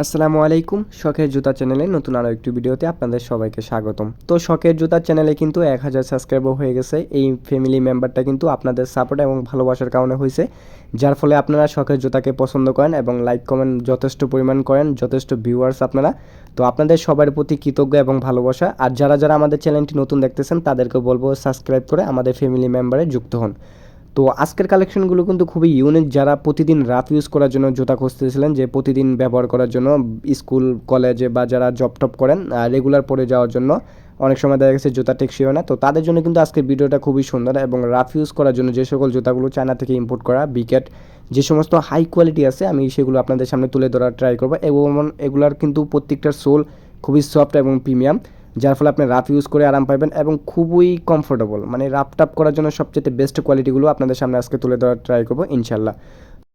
আসসালামু আলাইকুম, শখের জুতা চ্যানেলে নতুন আরও একটি ভিডিওতে আপনাদের সবাইকে স্বাগতম। তো শখের জুতা চ্যানেলে কিন্তু এক হাজার সাবস্ক্রাইবার হয়ে গেছে। এই ফ্যামিলি মেম্বারটা কিন্তু আপনাদের সাপোর্ট এবং ভালোবাসার কারণে হয়েছে। যার ফলে আপনারা শখের জুতাকে পছন্দ করেন এবং লাইক কমেন্ট যথেষ্ট পরিমাণ করেন, যথেষ্ট ভিউয়ার্স আপনারা। তো আপনাদের সবার প্রতি কৃতজ্ঞ এবং ভালোবাসা। আর যারা যারা আমাদের চ্যানেলটি নতুন দেখতেছেন, তাদেরকে বলব সাবস্ক্রাইব করে আমাদের ফ্যামিলি মেম্বারে যুক্ত হন। তো আজকের কালেকশনগুলো কিন্তু খুবই ইউনিক যারা প্রতিদিন রাফ ইউজ করার জন্য জুতা খুঁজতেছিলেন, যে প্রতিদিন ব্যবহার করার জন্য স্কুল কলেজে বা যারা জব টপ করেন রেগুলার পরে যাওয়ার জন্য অনেক সময় দেখা গেছে জুতা টেকসই হয় না। তো তাদের জন্য কিন্তু আজকের ভিডিওটা খুবই সুন্দর এবং রাফ ইউজ করার জন্য যে সকল জুতাগুলো চায়না থেকে ইম্পোর্ট করা বিকেট যে সমস্ত হাই কোয়ালিটি আছে, আমি সেগুলো আপনাদের সামনে তুলে ধরার ট্রাই করব। এবং এগুলার কিন্তু প্রত্যেকটার সোল খুবই সফট এবং প্রিমিয়াম যার ফলে আপনি রাফ ইউজ করে আরাম পাবেন এবং খুবই কমফোর্টেবল মানে রাফ টাপ করার জন্য সবচেয়ে বেস্ট কোয়ালিটিগুলো আপনাদের সামনে আজকে তুলে ধরার ট্রাই করব, ইনশাল্লাহ।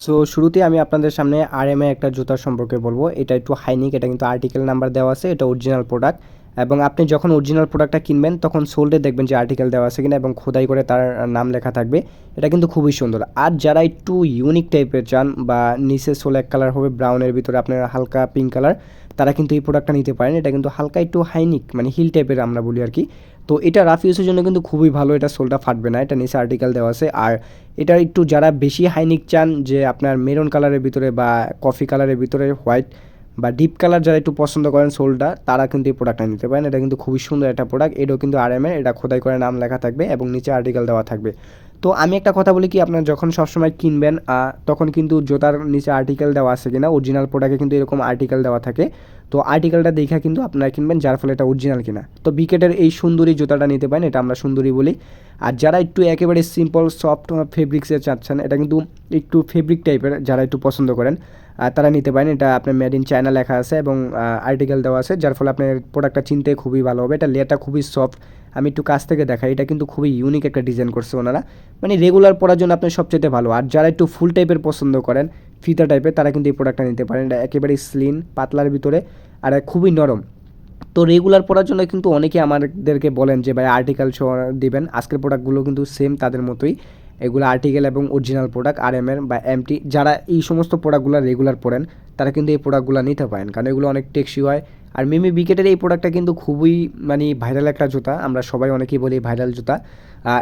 সো শুরুতে আমি আপনাদের সামনে আর একটা জুতা সম্পর্কে বলব। এটা একটু হাইনিক এটা কিন্তু আর্টিকেল নাম্বার দেওয়া আছে, এটা অরিজিনাল প্রোডাক্ট এবং আপনি যখন অরিজিনাল প্রোডাক্টটা কিনবেন, তখন সোল্ডে দেখবেন যে আর্টিকেল দেওয়া আছে কিনা এবং খোদাই করে তার নাম লেখা থাকবে। এটা কিন্তু খুবই সুন্দর। আর যারা একটু ইউনিক টাইপের চান বা নিচে সোল এক কালার হবে ব্রাউনের ভিতরে আপনার হালকা পিঙ্ক কালার তারা কিন্তু এই প্রোডাক্টটা নিতে পারেন। এটা কিন্তু হালকা একটু হাইনিক মানে হিল টাইপের আমরা বলি আর কি। তো এটা রাফ ইউজের জন্য কিন্তু খুবই ভালো, এটা সোলটা ফাটবে না। এটা নিচে আর্টিকেল দেওয়া আছে। আর এটা একটু যারা বেশি হাইনিক চান, যে আপনার মেরুন কালারের ভিতরে বা কফি কালারের ভিতরে হোয়াইট বা ডিপ কালার যারা একটু পছন্দ করেন সোলটা তারা কিন্তু এই প্রোডাক্টটা নিতে পারেন। এটা কিন্তু খুবই সুন্দর একটা প্রোডাক্ট এটাও কিন্তু আর এটা খোদাই করে নাম লেখা থাকবে এবং নিচে আর্টিকেল দেওয়া থাকবে। তো আমি একটা কথা বলি কি, আপনার যখন সবসময় কিনবেন তখন কিন্তু জোতার নিচে আর্টিকেল দেওয়া আছে কিনা অরিজিনাল প্রোডাক্টে কিন্তু এরকম আর্টিকেল দেওয়া থাকে। তো আর্টিকেলটা দেখে কিন্তু আপনারা কিনবেন, যার ফলে এটা অরিজিনাল কিনা। তো বিকেটের এই সুন্দরী জুতাটা নিতে পারেন, এটা আমরা সুন্দরী বলি। আর যারা একটু একেবারে সিম্পল সফট ফেব্রিক্সে চাচ্ছেন, এটা কিন্তু একটু ফেব্রিক টাইপের যারা একটু পছন্দ করেন তারা নিতে পারেন। এটা আপনার মেড ইন চায়না লেখা আছে এবং আর্টিকেল দেওয়া আছে, যার ফলে আপনার প্রোডাক্টটা চিনতে খুবই ভালো হবে। এটা লেয়ারটা খুবই সফট আমি একটু কাছ থেকে দেখাই, এটা কিন্তু খুবই ইউনিক একটা ডিজাইন করছে ওনারা। মানে রেগুলার পরার জন্য আপনার সবচেয়ে ভালো। আর যারা একটু ফুল টাইপের পছন্দ করেন ফিতা টাইপের তারা কিন্তু এই প্রোডাক্টটা নিতে পারেন। এটা একেবারে স্লিন পাতলার ভিতরে, আর খুবই নরম। তো রেগুলার পড়ার জন্য কিন্তু অনেকে আমাদেরকে বলেন যে, ভাই আর্টিকেল শো দিবেন। আজকের প্রোডাক্টগুলো কিন্তু সেম তাদের মতোই। এগুলো আর্টিকেল এবং অরিজিনাল প্রোডাক্ট আর এম এর বা এমটি যারা এই সমস্ত প্রোডাক্টগুলো রেগুলার পড়েন তারা কিন্তু এই প্রোডাক্টগুলো নিতে পারেন। কারণ এগুলো অনেক টেকসই হয় আর মিমি বিকেটের এই প্রোডাক্টটা কিন্তু খুবই মানে ভাইরাল একটা জুতা। আমরা সবাই অনেকেই বলি ভাইরাল জুতা।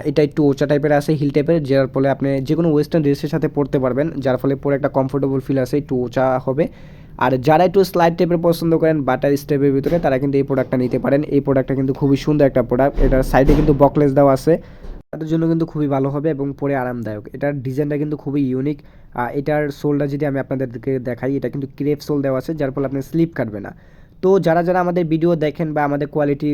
এটা একটু ওচা টাইপের আছে হিল টাইপের যার ফলে আপনি যে কোনো ওয়েস্টার্ন ড্রেসের সাথে পরতে পারবেন, যার ফলে পরে একটা কমফোর্টেবল ফিল আছে একটু ওচা হবে। আর যারা একটু স্লাইড টাইপের পছন্দ করেন বাটার স্টেপের ভিতরে, তারা কিন্তু এই প্রোডাক্টটা নিতে পারেন। এই প্রোডাক্টটা কিন্তু খুবই সুন্দর একটা প্রোডাক্ট এটার সাইডে কিন্তু বকলেস দেওয়া আছে। তাদের জন্য কিন্তু খুবই ভালো হবে এবং পরে আরামদায়ক। এটার ডিজাইনটা কিন্তু খুবই ইউনিক এটার সোলটা যদি আমি আপনাদেরকে দেখাই, এটা কিন্তু ক্রেপ সোল দেওয়া আছে, যার ফলে আপনি স্লিপ কাটবে না। তো যারা যারা আমাদের ভিডিও দেখেন বা আমাদের কোয়ালিটি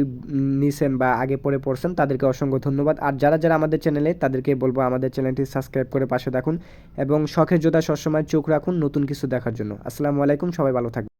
নিছেন বা আগে পরে পড়ছেন, তাদেরকে অসংখ্য ধন্যবাদ। আর যারা যারা আমাদের চ্যানেলে তাদেরকে বলব আমাদের চ্যানেলটি সাবস্ক্রাইব করে পাশে দেখুন এবং শখের জোতা সবসময় চোখ রাখুন নতুন কিছু দেখার জন্য। আসসালামু আলাইকুম, সবাই ভালো থাকবেন।